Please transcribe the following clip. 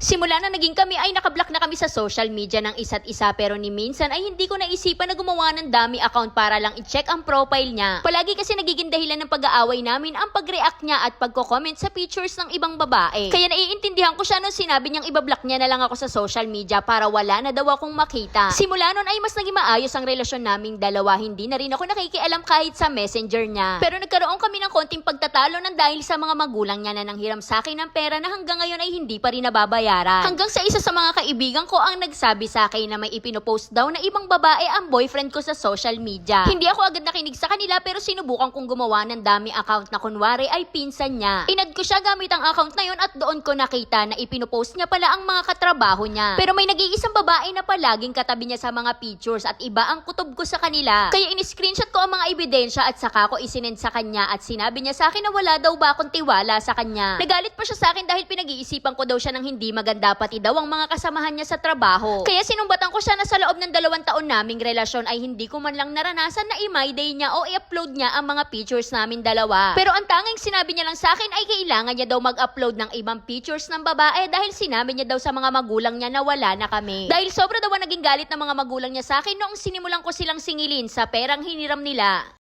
Simula na naging kami ay nakablock na kami sa social media ng isa't isa pero ni minsan ay hindi ko naisipan na gumawa ng dami account para lang i-check ang profile niya. Palagi kasi nagiging dahilan ng pag-aaway namin ang pag-react niya at pagko-comment sa pictures ng ibang babae. Kaya naiintindihan ko siya nung sinabi niyang ibablock niya na lang ako sa social media para wala na daw akong makita. Simula nun ay mas naging maayos ang relasyon naming dalawa. Hindi na rin ako nakikialam kahit sa messenger niya. Pero nagkaroon kami ng konting pagtatalo ng dahil sa mga magulang niya na nanghiram sa akin ng pera na hanggang ngayon ay hindi pa rin nababayaran. Hanggang sa isa sa mga kaibigan ko ang nagsabi sa akin na may ipinopost daw na ibang babae ang boyfriend ko sa social media. Hindi ako agad nakinig sa kanila pero sinubukan kong gumawa ng dami account na kunwari ay pinsan niya. Inad ko siya gamit ang account na yun at doon ko nakita na ipinopost niya pala ang mga katrabaho niya. Pero may nag-iisang babae na palaging katabi niya sa mga pictures at iba ang kutob ko sa kanila. Kaya in-screenshot ko ang mga ebidensya at saka ko isinend sa kanya at sinabi niya sa akin na wala daw ba akong tiwala sa kanya. Nagalit pa siya sa akin dahil pinag-iisipan ko daw siya ng hindi maganda pati daw ang mga kasamahan niya sa trabaho. Kaya sinumbatan ko siya na sa loob ng dalawang taon naming relasyon ay hindi ko man lang naranasan na i-my day niya o i-upload niya ang mga pictures namin dalawa. Pero ang tanging sinabi niya lang sa akin ay kailangan niya daw mag-upload ng ibang pictures ng babae dahil sinabi niya daw sa mga magulang niya na wala na kami. Dahil sobra daw ang naging galit ng mga magulang niya sa akin noong sinimulan ko silang singilin sa perang hiniram nila.